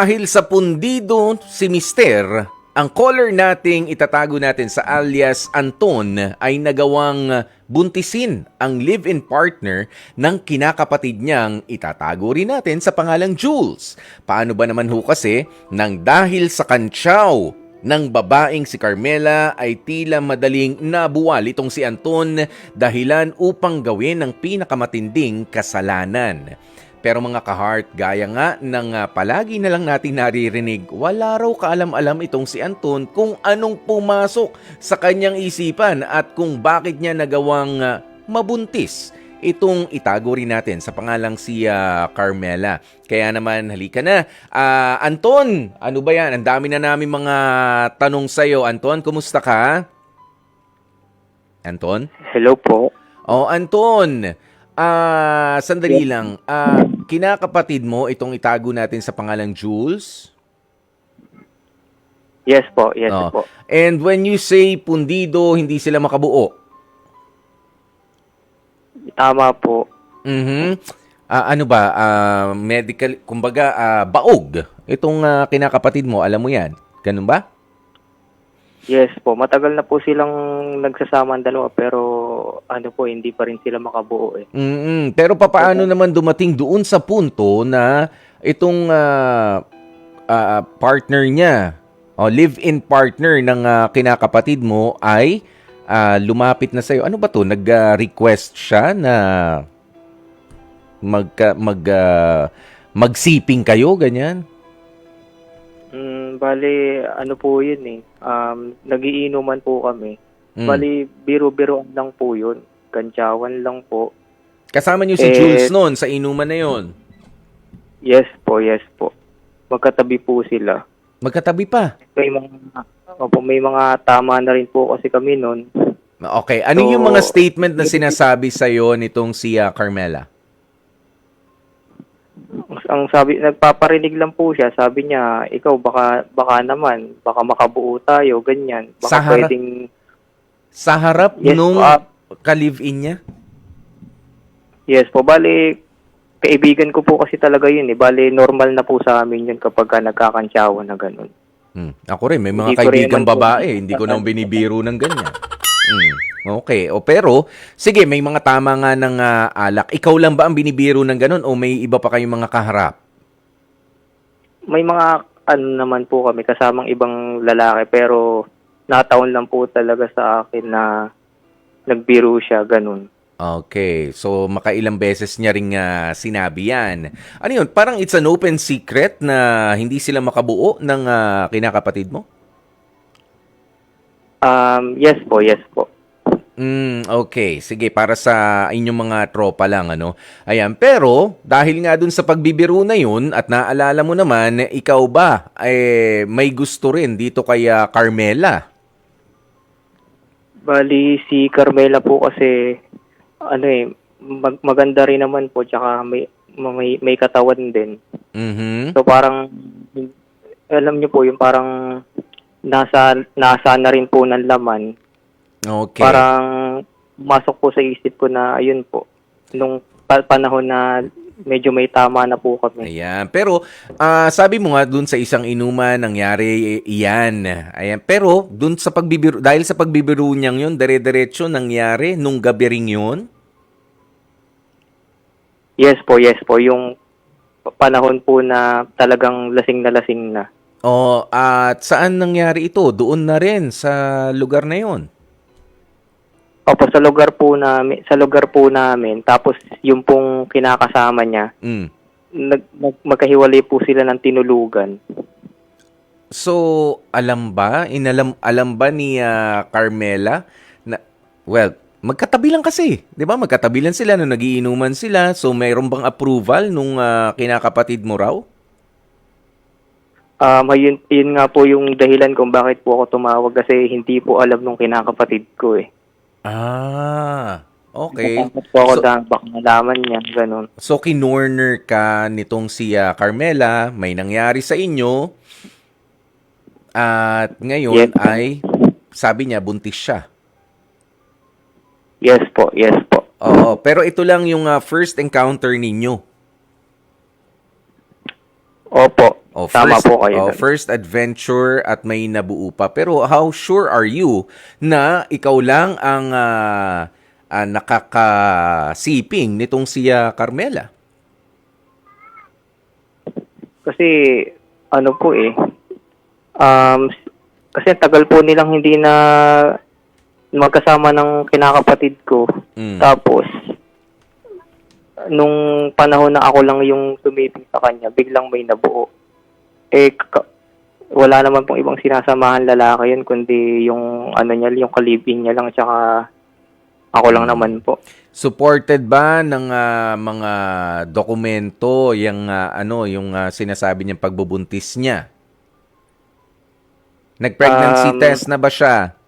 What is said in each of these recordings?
Dahil sa pundido si Mister, ang caller nating itatago natin sa alias Anton ay nagawang buntisin ang live-in partner ng kinakapatid niyang itatago rin natin sa pangalang Jules. Paano ba naman ho kasi nang dahil sa kantsaw ng babaeng si Carmela ay tila madaling nabuwal itong si Anton dahilan upang gawin ang pinakamatinding kasalanan. Pero mga ka-heart, gaya nga ng ah, palagi na lang natin naririnig, wala raw kaalam-alam itong si Anton kung anong pumasok sa kanyang isipan at kung bakit niya nagawang ah, mabuntis itong itago rin natin sa pangalang si ah, Carmela. Kaya naman, halika na. Ah, Anton, ano ba yan? Ang dami na namin mga tanong sa'yo. Anton, kumusta ka? Anton? Hello po. Oh, Anton. Ah, sandali lang. Ah, kinakapatid mo itong itago natin sa pangalang Jules? Yes po, yes Oh. po. And when you say pundido, hindi sila makabuo. Tama po. Mhm. Ah, ano ba? Ah, medical, kumbaga ah, baog. Itong ah, kinakapatid mo, alam mo 'yan. Ganun ba? Yes po. Matagal na po silang nagsasama ang dalawa pero ano po, hindi pa rin sila makabuo eh. mm Pero papaano naman dumating doon sa punto na itong ah, ah, partner niya, o live-in partner ng ah, kinakapatid mo ay ah, lumapit na sa'yo. Ano ba to? Nag-request siya na mag, mag, ah, magsiping kayo, ganyan? Mm, bali, ano po yun eh. Um, nagiinuman po kami. Mm. Bali, biro-biro lang po yun. Kantsawan lang po. Kasama niyo si Eh, Jules noon sa inuman na yon. Yes po, yes po. Magkatabi po sila. Magkatabi pa. May mga, opo, may mga tama na rin po kasi kami noon. Okay. Ano So, yung mga statement na sinasabi sa iyo nitong si ah, Carmela? ang sabi nagpaparinig lang po siya sabi niya ikaw baka baka naman baka makabuo tayo ganyan baka Sa pwedeng Sa harap Yes, nung ah. ka-live-in niya? yes po bali kaibigan ko po kasi talaga yun eh bali normal na po sa amin yun kapag ka nagkakantsawan na ganun Hmm. Ako rin, may mga Hindi kaibigan naman po- babae. Hindi ko naman binibiro ng ganyan. Hmm. Okay. O pero, sige, may mga tama nga ng ah, alak. Ikaw lang ba ang binibiro ng ganun o may iba pa kayong mga kaharap? may mga ano naman po kami kasamang ibang lalaki pero nataon lang po talaga sa akin na nagbiro siya ganun Okay. So, makailang beses niya ring ah, sinabi yan. Ano yun? Parang it's an open secret na hindi sila makabuo ng ah, kinakapatid mo? um yes po yes po Mm, okay. Sige, para sa inyong mga tropa lang, ano. Ayan, pero dahil nga dun sa pagbibiro na yun at naalala mo naman, ikaw ba, eh, may gusto rin dito kay Carmela? Bali, si Carmela po kasi, ano eh, mag- maganda rin naman po, tsaka may, may, may katawan din. Mhm. So parang, alam niyo po, yung parang nasa, nasa na rin po ng laman. Okay. Parang, masok po sa isip ko na, ayun po, nung pa- panahon na medyo may tama na po kami. Ayan. Pero, ah, sabi mo nga dun sa isang inuman, nangyari i- iyan. Ayan. Pero, dun sa pagbibiro, dahil sa pagbibiro niyang yun, dire-diretso nangyari nung gabi ring yun? Yes po, yes po, yung panahon po na talagang lasing na lasing na. O, at saan nangyari ito? Doon na rin sa lugar na yun. Opo, sa lugar po namin, sa lugar po namin, tapos yung pong kinakasama niya, Mm. nag, mag- magkahiwalay po sila ng tinulugan. So, alam ba, inalam alam ba ni ah, Carmela na well, magkatabi lang kasi, 'di ba? Magkatabi lang sila nung nagiinuman sila. So, mayroon bang approval nung ah, kinakapatid mo raw? Um, yun, yun nga po yung dahilan kung bakit po ako tumawag kasi hindi po alam nung kinakapatid ko eh. Ah, okay. Natakot po ako So- dahil baka malaman niya, ganun. So, kinorner ka nitong si ah, Carmela, may nangyari sa inyo, at ngayon Yes. ay, sabi niya, buntis siya. Yes po, yes po. Oo, pero ito lang yung ah, first encounter ninyo. Opo. Oh, Tama first, po kayo oh, first adventure at may nabuo pa. Pero how sure are you na ikaw lang ang ah, ah, nakakasiping nitong si ah, Carmela? Kasi, ano po eh, um, kasi tagal po nilang hindi na magkasama ng kinakapatid ko. Mm. Tapos, nung panahon na ako lang yung sumiping sa kanya, biglang may nabuo. Eh, wala naman pong ibang sinasamahan lalaki yun, kundi yung, ano niya, yung kalibin niya lang, tsaka ako lang naman po. Supported ba ng ah, mga dokumento yung ah, ano yung ah, sinasabi niyang pagbubuntis niya? Nag-pregnancy Um, test na ba siya?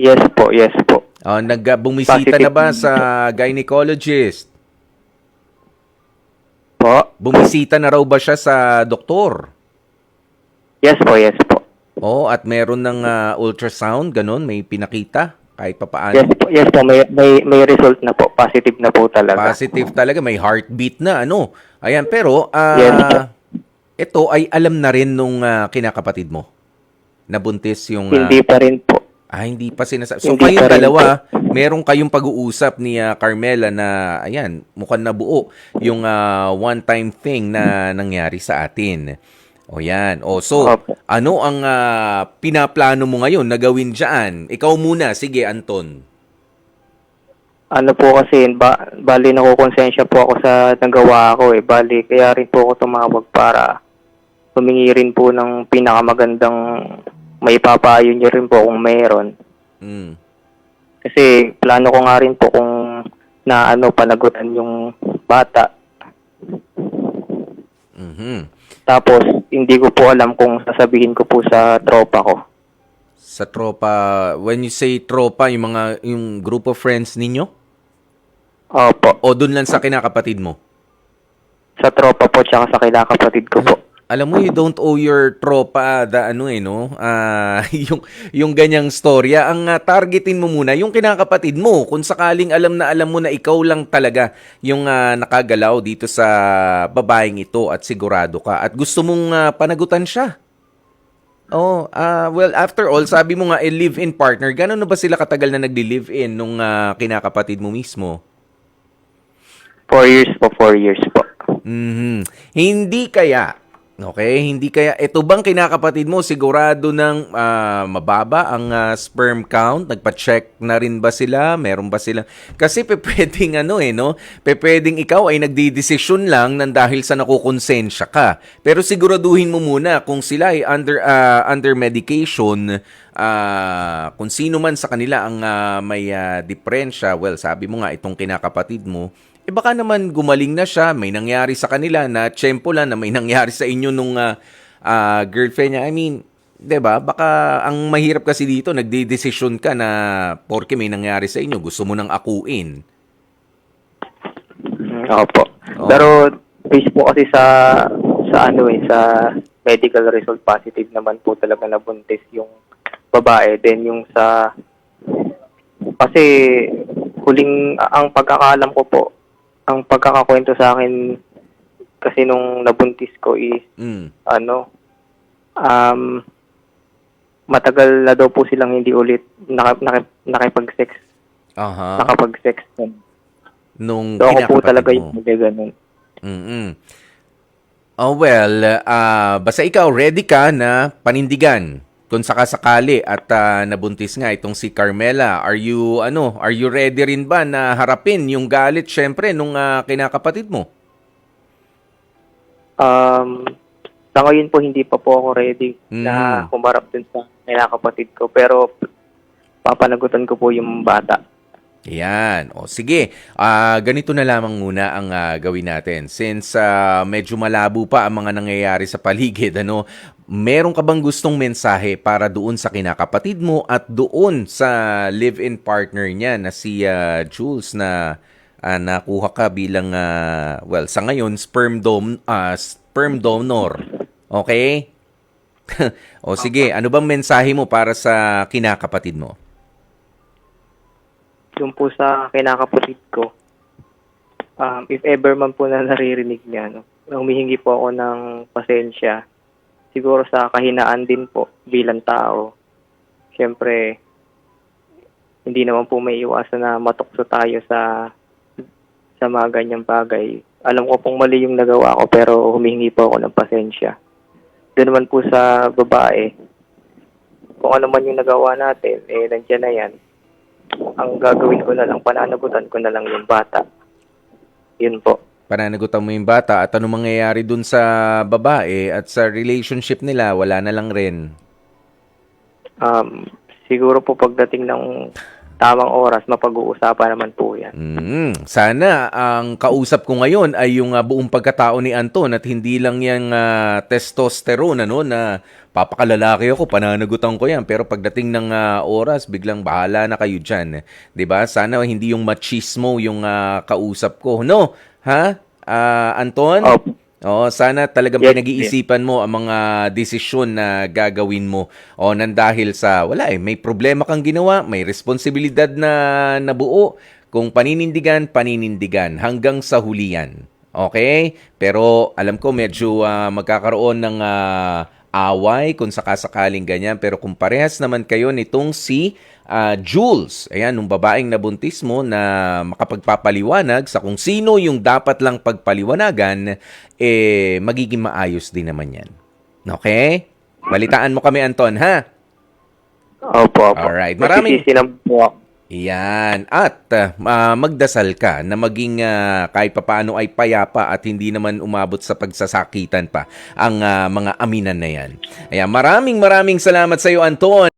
Yes po, yes po. Oh, nag ah, bumisita na ba sa gynecologist? Po? Bumisita na raw ba siya sa doktor? Yes po, yes po. Oh, at meron ng ah, ultrasound, ganun, may pinakita kahit papaano. Yes po, yes po, may, may, may result na po. Positive na po talaga. Positive talaga, may heartbeat na ano. Ayan, pero ah Yes. ito ay alam na rin nung ah, kinakapatid mo. Nabuntis yung ah, Hindi pa rin. Ah, hindi pa sinasabi. So, Hindi kayong dalawa, meron kayong pag-uusap ni ah, Carmela na, ayan, mukhang nabuo yung ah, one-time thing na nangyari sa atin. O yan. O, so, Opo. ano ang ah, pinaplano mo ngayon na gawin dyan? Ikaw muna. Sige, Anton. Ano po kasi, ba, bali nakukonsensya po ako sa nagawa ko eh. Bali, kaya rin po ako tumawag para humingi rin po ng pinakamagandang may papayo niyo rin po kung mayroon. Mm. Kasi plano ko nga rin po kung na ano panagutan yung bata. Mhm. Tapos hindi ko po alam kung sasabihin ko po sa tropa ko. Sa tropa, when you say tropa, yung mga, yung group of friends ninyo? Opo, O dun lang sa kinakapatid mo? sa tropa po tsaka sa kinakapatid ko po. Alam mo, you don't owe your tropa the ano eh, no? Ah, yung, yung ganyang storya. Ang ah, targetin mo muna, yung kinakapatid mo. Kung sakaling alam na alam mo na ikaw lang talaga yung ah, nakagalaw dito sa babaeng ito at sigurado ka. At gusto mong ah, panagutan siya. Oh, ah, well, after all, sabi mo nga, eh, live-in partner. Gano'n na ba sila katagal na nagli-live-in nung ah, kinakapatid mo mismo? Four years po, four years po. Mhm. Hindi kaya, okay, hindi kaya, ito bang kinakapatid mo, sigurado ng ah, mababa ang ah, sperm count? Nagpa-check na rin ba sila? Meron ba sila? Kasi pwedeng ano eh, no? Pwedeng ikaw ay nagdidesisyon lang nang dahil sa nakukonsensya ka. Pero siguraduhin mo muna kung sila ay under, ah, under medication, ah, kung sino man sa kanila ang ah, may ah, diferensya, well, sabi mo nga, itong kinakapatid mo, eh baka naman gumaling na siya, may nangyari sa kanila na tsempo lang na may nangyari sa inyo nung ah, ah, girlfriend niya. I mean, 'di ba? Baka ang mahirap kasi dito, nagdedesisyon ka na porke may nangyari sa inyo, gusto mo nang akuin. Opo. Oo. Pero based po kasi sa sa ano eh sa medical result positive naman po talaga nabuntis yung babae then yung sa kasi huling ang pagkakaalam ko po ang pagkakakwento sa akin kasi nung nabuntis ko is Mm. ano um matagal na daw po silang hindi ulit naka, naka, nakipag-sex Aha. nakapag-sex Nung so ako po kinakapatid talaga mo. yung ganun Mm-mm. Oh well, ah basta ikaw ready ka na panindigan kung sakasakali at ah, nabuntis nga itong si Carmela. Are you ano, are you ready rin ba na harapin yung galit syempre nung ah, kinakapatid mo? Um, sa ngayon po, hindi pa po ako ready Mm. na humarap dun sa kinakapatid ko. Pero, papanagutan ko po yung bata. Yan. O sige, Ah, ganito na lamang muna ang ah, gawin natin. Since ah, medyo malabo pa ang mga nangyayari sa paligid, ano, meron ka bang gustong mensahe para doon sa kinakapatid mo at doon sa live-in partner niya na si ah, Jules na ah, nakuha ka bilang, ah, well, sa ngayon, sperm, dom, ah, sperm donor. Okay? o sige, ano bang mensahe mo para sa kinakapatid mo? Yung po sa kinakapatid ko, um, if ever man po na naririnig niya, no, humihingi po ako ng pasensya. Siguro sa kahinaan din po bilang tao. Siyempre, hindi naman po may iwasan na matukso tayo sa sa mga ganyang bagay. Alam ko pong mali yung nagawa ko pero humihingi po ako ng pasensya. Doon naman po sa babae, kung ano man yung nagawa natin, eh nandiyan na yan. Ang gagawin ko na lang, pananagutan ko na lang yung bata. Yun po. Pananagutan mo yung bata at ano mangyayari dun sa babae at sa relationship nila, wala na lang rin. Um, siguro po pagdating ng tamang oras, mapag-uusapan naman po yan. Mm, sana ang kausap ko ngayon ay yung ah, buong pagkatao ni Anton at hindi lang yung ah, testosterone ano na papakalalaki ako, pananagutan ko yan. Pero pagdating ng ah, oras, biglang bahala na kayo dyan. ba? Sana hindi yung machismo yung ah, kausap ko. No? Ha? Ah, Anton? Opo. Oo, sana talagang Yes, pinag-iisipan mo ang mga desisyon na gagawin mo. O nang dahil sa wala eh, may problema kang ginawa, may responsibilidad na nabuo. Kung paninindigan, paninindigan hanggang sa huliyan. Okay? Pero alam ko medyo ah, magkakaroon ng ah, away kung sakasakaling ganyan. Pero kung parehas naman kayo nitong si ah, Jules, ayan, nung babaeng nabuntis mo na makapagpapaliwanag sa kung sino yung dapat lang pagpaliwanagan, eh, magiging maayos din naman yan. Okay? Balitaan mo kami, Anton, ha? Opo, opo. Alright. Maraming- po. Yan. At ah, magdasal ka na maging ah, kahit papaano ay payapa at hindi naman umabot sa pagsasakitan pa ang ah, mga aminan na yan. Ayan, maraming maraming salamat sa iyo, Anton.